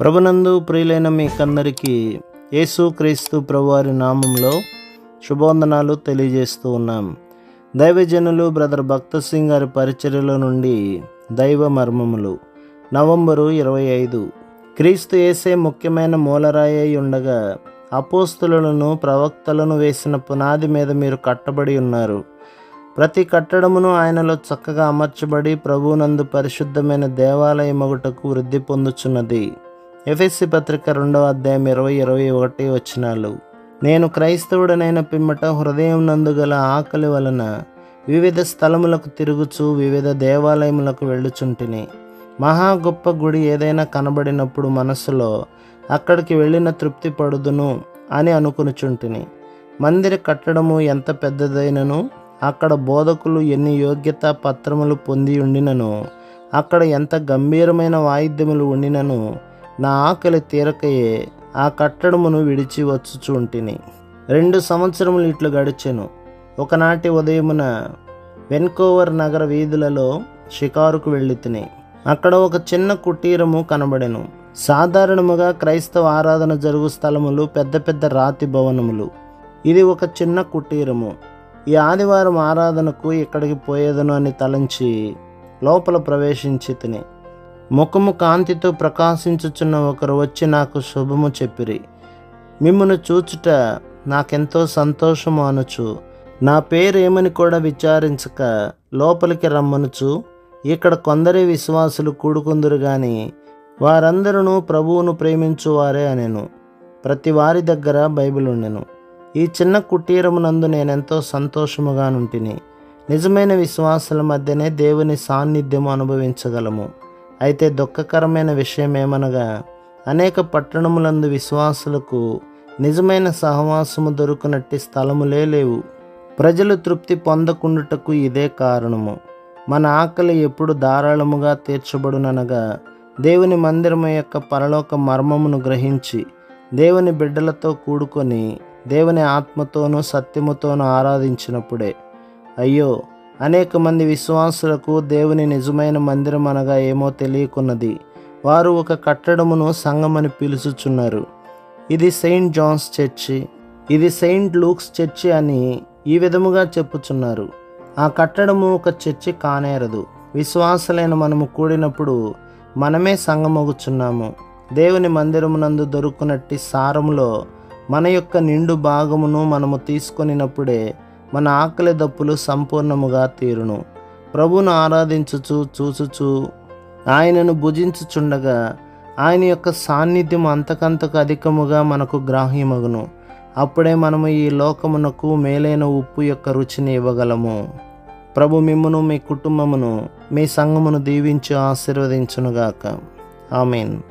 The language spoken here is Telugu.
ప్రభునందు ప్రియులైన మీకందరికీ యేసు క్రీస్తు ప్రభువారి నామంలో శుభవందనాలు తెలియజేస్తూ ఉన్నాం. దైవజనులు బ్రదర్ భక్త సింగ్ గారి పరిచర్యలో నుండి దైవ మర్మములు. నవంబరు ఇరవై ఐదు. క్రీస్తు వేసే ముఖ్యమైన మూలరాయి ఉండగా అపోస్తులను ప్రవక్తలను వేసిన పునాది మీద మీరు కట్టబడి ఉన్నారు. ప్రతి కట్టడమును ఆయనలో చక్కగా అమర్చబడి ప్రభువునందు పరిశుద్ధమైన దేవాలయమగుటకు వృద్ధి పొందుచున్నది. ఎఫ్ఎస్సి పత్రిక రెండవ అధ్యాయం ఇరవై ఇరవై ఒకటి వచ్చినాలు నేను క్రైస్తవుడనైన పిమ్మట హృదయం నందు గల ఆకలి వలన వివిధ స్థలములకు తిరుగుచు వివిధ దేవాలయములకు వెళ్ళుచుంటిని. మహా గొప్ప గుడి ఏదైనా కనబడినప్పుడు మనసులో అక్కడికి వెళ్ళిన తృప్తి పడుదును అని అనుకునిచుంటిని. మందిర కట్టడము ఎంత పెద్దదైనను అక్కడ బోధకులు ఎన్ని యోగ్యత పత్రములు పొంది ఉండినను అక్కడ ఎంత గంభీరమైన వాయిద్యములు ఉండినను నా ఆకలి తీరకయే ఆ కట్టడమును విడిచి వచ్చుచుంటిని రెండు సంవత్సరములు ఇట్లు గడిచెను. ఒకనాటి ఉదయమున వెన్కోవర్ నగర వీధులలో షికారుకు వెళ్ళి తిని అక్కడ ఒక చిన్న కుటీరము కనబడెను. సాధారణముగా క్రైస్తవ ఆరాధన జరుగు స్థలములు పెద్ద పెద్ద రాతి భవనములు. ఇది ఒక చిన్న కుటీరము. ఈ ఆదివారం ఆరాధనకు ఇక్కడికి పోయేదను అని తలంచి లోపల ప్రవేశించి తిని ముఖము కాంతితో ప్రకాశించుచున్న ఒకరు వచ్చి నాకు శుభము చెప్పిరి. మిమ్మను చూచుట నాకెంతో సంతోషము అనుచు. నా పేరేమని కూడా విచారించక లోపలికి రమ్మనుచు. ఇక్కడ కొందరి విశ్వాసులు కూడుకుందురు గాని వారందరూ ప్రభువును ప్రేమించువారే అనెను. ప్రతి వారి దగ్గర బైబిల్ ఉండెను. ఈ చిన్న కుటీరమునందు నేనెంతో సంతోషముగా నుంటిని నిజమైన విశ్వాసుల మధ్యనే దేవుని సాన్నిధ్యము అనుభవించగలము. అయితే దుఃఖకరమైన విషయం ఏమనగా అనేక పట్టణములందు విశ్వాసులకు నిజమైన సహవాసము దొరుకునట్టి స్థలములే లేవు. ప్రజలు తృప్తి పొందకుండుటకు ఇదే కారణము. మన ఆకలి ఎప్పుడు ధారాళముగా తీర్చబడుననగా దేవుని మందిరము యొక్క పరలోక మర్మమును గ్రహించి దేవుని బిడ్డలతో కూడుకొని దేవుని ఆత్మతోనూ సత్యముతోనూ ఆరాధించినప్పుడే అయ్యో అనేక మంది విశ్వాసులకు దేవుని నిజమైన మందిరం అనగా ఏమో తెలియకున్నది. వారు ఒక కట్టడమును సంఘమని పిలుచుచున్నారు. ఇది సెయింట్ జాన్స్ చర్చి. ఇది సెయింట్ లూక్స్ చర్చి అని ఈ విధముగా చెప్పుచున్నారు. ఆ కట్టడము ఒక చర్చి కానేరదు. విశ్వాసలైన మనము కూడినప్పుడు మనమే సంగమగుచున్నాము దేవుని మందిరమునందు దొరుకునట్టి సారములో మన యొక్క నిండు భాగమును మనము తీసుకొనినప్పుడే మన ఆకలి దప్పులు సంపూర్ణముగా తీరును. ప్రభును ఆరాధించుచు చూచుచు ఆయనను భుజించుచుండగా ఆయన యొక్క సాన్నిధ్యం అంతకంతకు అధికముగా మనకు గ్రాహ్యమగును. అప్పుడే మనము ఈ లోకమునకు మేలైన ఉప్పు యొక్క రుచిని ఇవ్వగలము. ప్రభు మిమ్మును మీ కుటుంబమును మీ సంఘమును దీవించి ఆశీర్వదించునుగాక. ఆమెన్.